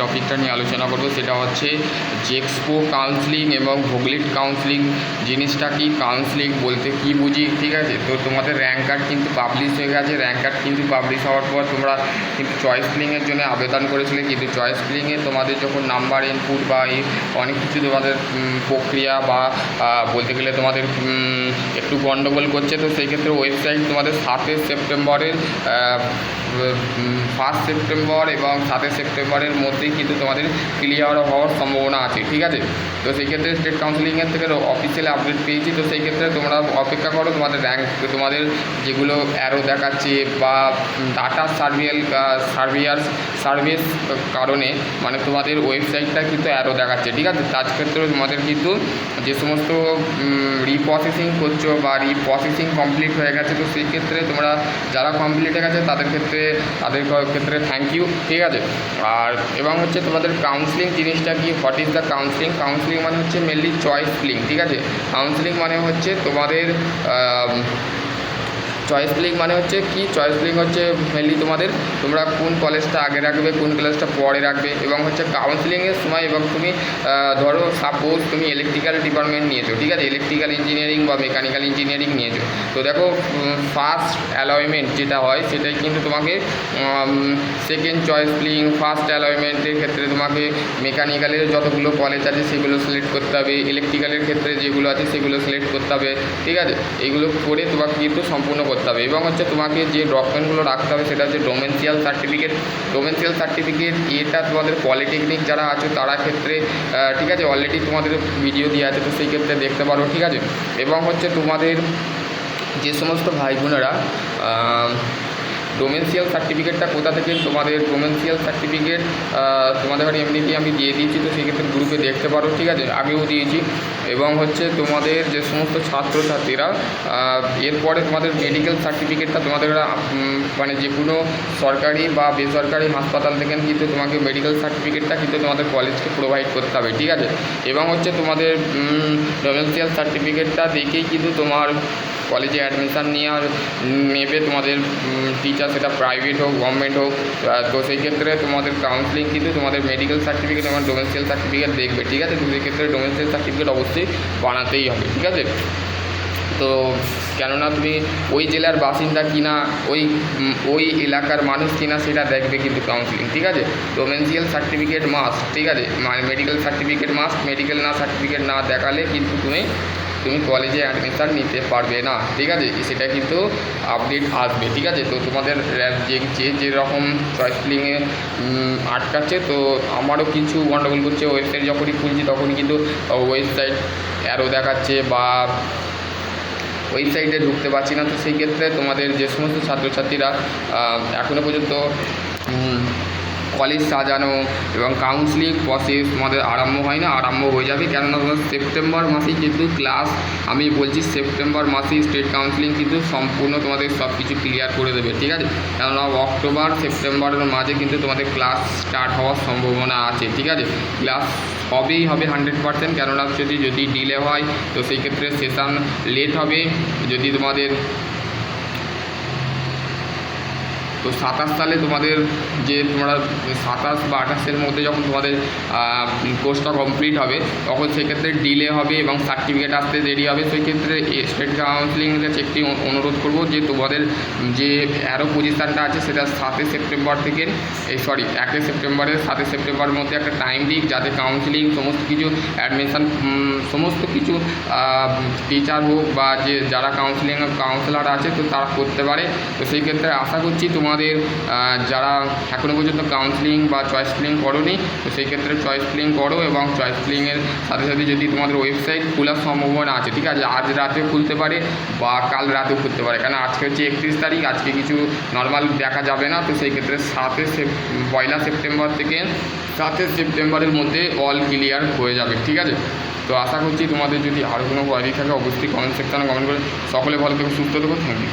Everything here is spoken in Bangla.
টপিকটা নিয়ে আলোচনা করব, সেটা হচ্ছে জেক্সপো কাউন্সিলিং এবং ভোগলিট কাউন্সিলিং জিনিসটা কি? কাউন্সিলিং বলতে কি বুঝি? ঠিক আছে? তো তোমাদের র্যাঙ্ক কার্ড কিন্তু পাবলিশ হয়ে গেছে। র্যাঙ্ক কার্ড কিন্তু পাবলিশ হওয়ার পর তোমরা কিন্তু চয়েস ফিলিংয়ের জন্য আবেদন করেছিলে। কিন্তু চয়েস ফিলিংয়ে তোমাদের যখন নাম্বার ইনপুট বা অনেক কিছু তোমাদের প্রক্রিয়া বা বলতে গেলে তোমাদের একটু গণ্ডগোল করছে, তো সেই ক্ষেত্রে ওয়েবসাইট তোমাদের সাতই সেপ্টেম্বরের ফার্স্ট সেপ্টেম্বর এবং সাতই সেপ্টেম্বরের মধ্যেই কিন্তু তোমাদের ক্লিয়ার হওয়ার সম্ভাবনা আছে, ঠিক আছে? তো সেই ক্ষেত্রে স্টেট কাউন্সিলিংয়ের থেকে অফিসিয়াল আপডেট পেয়েছি, তো সেই ক্ষেত্রে তোমরা অপেক্ষা করো, তোমাদের র্যাঙ্ক তোমাদের যেগুলো অ্যারো দেখাচ্ছে বা ডাটা সার্ভিয়াল সার্ভিয়ার্স সার্ভিস কারণে মানে তোমাদের ওয়েবসাইটটা কিন্তু অ্যারো দেখাচ্ছে, ঠিক আছে? তার ক্ষেত্রে তোমাদের কিন্তু যে সমস্ত রিপ্রসেসিং করছ বা রিপ্রসেসিং কমপ্লিট হয়ে গেছে, তো সেই ক্ষেত্রে তোমরা যারা কমপ্লিট হয়ে গেছে, তাদের ক্ষেত্রে তাদের ক্ষেত্রে থ্যাংক ইউ ঠিক আছে? আর এবং হচ্ছে তোমাদের কাউন্সিলিং জিনিসটা কি? What is the counselling counselling মানে হচ্ছে মেনলি চয়েস ফিলিং ঠিক আছে? কাউন্সিলিং মানে হচ্ছে তোমাদের চয়েস ফিলিং মানে হচ্ছে কি? চয়েস ফিলিং হচ্ছে মেনলি তোমাদের তোমরা কোন কলেজটা আগে রাখবে, কোন কলেজটা পরে রাখবে এবং হচ্ছে কাউন্সিলিংয়ের সময় এবং তুমি ধরো সাপোজ তুমি ইলেকট্রিক্যাল ডিপার্টমেন্ট নিয়েছো, ঠিক আছে? ইলেকট্রিক্যাল ইঞ্জিনিয়ারিং বা মেকানিক্যাল ইঞ্জিনিয়ারিং নিয়েছো। তো দেখো ফার্স্ট অ্যালয়মেন্ট যেটা হয়, সেটাই কিন্তু তোমাকে সেকেন্ড চয়েস ফিলিং ফার্স্ট অ্যালয়মেন্টের ক্ষেত্রে তোমাকে মেকানিক্যালের যতগুলো কলেজ আছে, সেগুলো সিলেক্ট করতে হবে। ইলেকট্রিক্যালের ক্ষেত্রে যেগুলো আছে, সেগুলো সিলেক্ট করতে হবে, ঠিক আছে? এইগুলো করে তোমাকে কিন্তু সম্পূর্ণ করতে হবে। এবং হচ্ছে তোমাকে যে ডকুমেন্টগুলো রাখতে হবে, সেটা হচ্ছে ডোমেন্সিয়াল সার্টিফিকেট ডোমেন্সিয়াল সার্টিফিকেট এটা তোমাদের পলিটেকনিক যারা আছে, তারা ক্ষেত্রে ঠিক আছে অলরেডি তোমাদের ভিডিও দিয়ে আছে, তো সেই ক্ষেত্রে দেখতে পারো, ঠিক আছে? এবং হচ্ছে তোমাদের যে সমস্ত ভাই বোনেরা ডোমেন্সিয়াল সার্টিফিকেটটা কোথা থেকে তোমাদের ডোমেন্সিয়াল সার্টিফিকেট তোমাদের এমনিতেই আমি দিয়ে দিয়েছি, তো সেক্ষেত্রে গ্রুপে দেখতে পারো, ঠিক আছে? আগেও দিয়েছি। এবং হচ্ছে তোমাদের যে সমস্ত ছাত্রছাত্রীরা এরপরে তোমাদের মেডিকেল সার্টিফিকেটটা তোমাদের মানে যে কোনো সরকারি বা বেসরকারি হাসপাতাল থেকে কিন্তু তোমাকে মেডিকেল সার্টিফিকেটটা কিন্তু তোমাদের কলেজকে প্রোভাইড করতে হবে, ঠিক আছে? এবং হচ্ছে তোমাদের ডোমেন্সিয়াল সার্টিফিকেটটা দেখেই কিন্তু তোমার কলেজে অ্যাডমিশান নিয়ে আর নেবে তোমাদের টিচার সেটা প্রাইভেট হোক গভর্নমেন্ট হোক তো সেই ক্ষেত্রে তোমাদের কাউন্সিলিং কিন্তু তোমাদের মেডিকেল সার্টিফিকেট এবং ডোমেন্সিয়াল সার্টিফিকেট দেখবে, ঠিক আছে? তো সেই ক্ষেত্রে ডোমেন্সিয়াল সার্টিফিকেট অবশ্যই বানাতেই হবে, ঠিক আছে? তো কেননা তুমি ওই জেলার বাসিন্দা কিনা, ওই ওই এলাকার মানুষ কিনা, সেটা দেখবে কিন্তু কাউন্সিলিং ঠিক আছে? ডোমেন্সিয়াল সার্টিফিকেট মাস্ট ঠিক আছে? মেডিকেল সার্টিফিকেট মাস্ট মেডিকেল না সার্টিফিকেট না দেখালে কিন্তু তুমি তুমি কলেজে অ্যাডমিশান নিতে পারবে না, ঠিক আছে? সেটা কিন্তু আপডেট আসবে, ঠিক আছে? তো তোমাদের যে যে যেরকম ফিলিংয়ে আটকাচ্ছে, তো আমারও কিছু গণ্ডগোল করছে। ওয়েবসাইট যখনই খুলছি তখনই কিন্তু ওয়েবসাইট অ্যারো দেখাচ্ছে বা ওয়েবসাইটে ঢুকতে পারছি না। তো সেই ক্ষেত্রে তোমাদের যে সমস্ত ছাত্রছাত্রীরা এখনও পর্যন্ত কলেজ সাজানো এবং কাউন্সিলিং প্রসেস তোমাদের আরম্ভ হয় না, আরম্ভ হয়ে যাবে। কেননা সেপ্টেম্বর মাসেই কিন্তু ক্লাস আমি বলছি সেপ্টেম্বর মাসেই স্টেট কাউন্সিলিং কিন্তু সম্পূর্ণ তোমাদের সব কিছু ক্লিয়ার করে দেবে, ঠিক আছে? কেননা অক্টোবর সেপ্টেম্বরের মাঝে কিন্তু তোমাদের ক্লাস স্টার্ট হওয়ার সম্ভাবনা আছে, ঠিক আছে? ক্লাস হবেই হবে হান্ড্রেড পার্সেন্ট কেননা যদি যদি ডিলে হয়, তো সেই ক্ষেত্রে সেশন লেট হবে। যদি তোমাদের তো সাতাশ সালে তোমাদের যে তোমরা সাতাশ বা আঠাশের মধ্যে যখন তোমাদের কোর্সটা কমপ্লিট হবে, তখন সেক্ষেত্রে ডিলে হবে এবং সার্টিফিকেট আসতে দেরি হবে। সেই ক্ষেত্রে স্টেট কাউন্সিলিংয়ের কাছে একটি অনুরোধ করব যে তোমাদের যে অ্যারো পজিশানটা আছে, সেটা সাতই সেপ্টেম্বর থেকে এই সরি একই সেপ্টেম্বরের সাতই সেপ্টেম্বরের মধ্যে একটা টাইম দিক, যাতে কাউন্সিলিং সমস্ত কিছু অ্যাডমিশান সমস্ত কিছু টিচার হোক বা যে যারা কাউন্সিলিং কাউন্সিলার আছে, তো তারা করতে পারে। তো সেই ক্ষেত্রে আশা করছি তোমাদের যারা এখনও পর্যন্ত কাউন্সিলিং বা চয়েস ফিলিং করোনি, তো সেই ক্ষেত্রে চয়েস ফিলিং করো এবং চয়েস ফিলিংয়ের সাথে সাথে যদি তোমাদের ওয়েবসাইট খোলার সম্ভাবনা আছে, ঠিক আছে? আজ রাতে খুলতে পারে বা কাল রাতেও খুলতে পারে। কারণ আজকে হচ্ছে একত্রিশ তারিখ, আজকে কিছু নর্মাল দেখা যাবে না, তো সেই ক্ষেত্রে সাতে পয়লা সেপ্টেম্বর থেকে সাতে সেপ্টেম্বরের মধ্যে অল ক্লিয়ার হয়ে যাবে, ঠিক আছে? তো আশা করছি তোমাদের যদি আরও কোনো কোয়ারি থাকে, অবশ্যই কমেন্ট সেকশানে কমেন্ট করে সকলে ভালো থেকো, সুস্থ থেকো থ্যাংক ইউ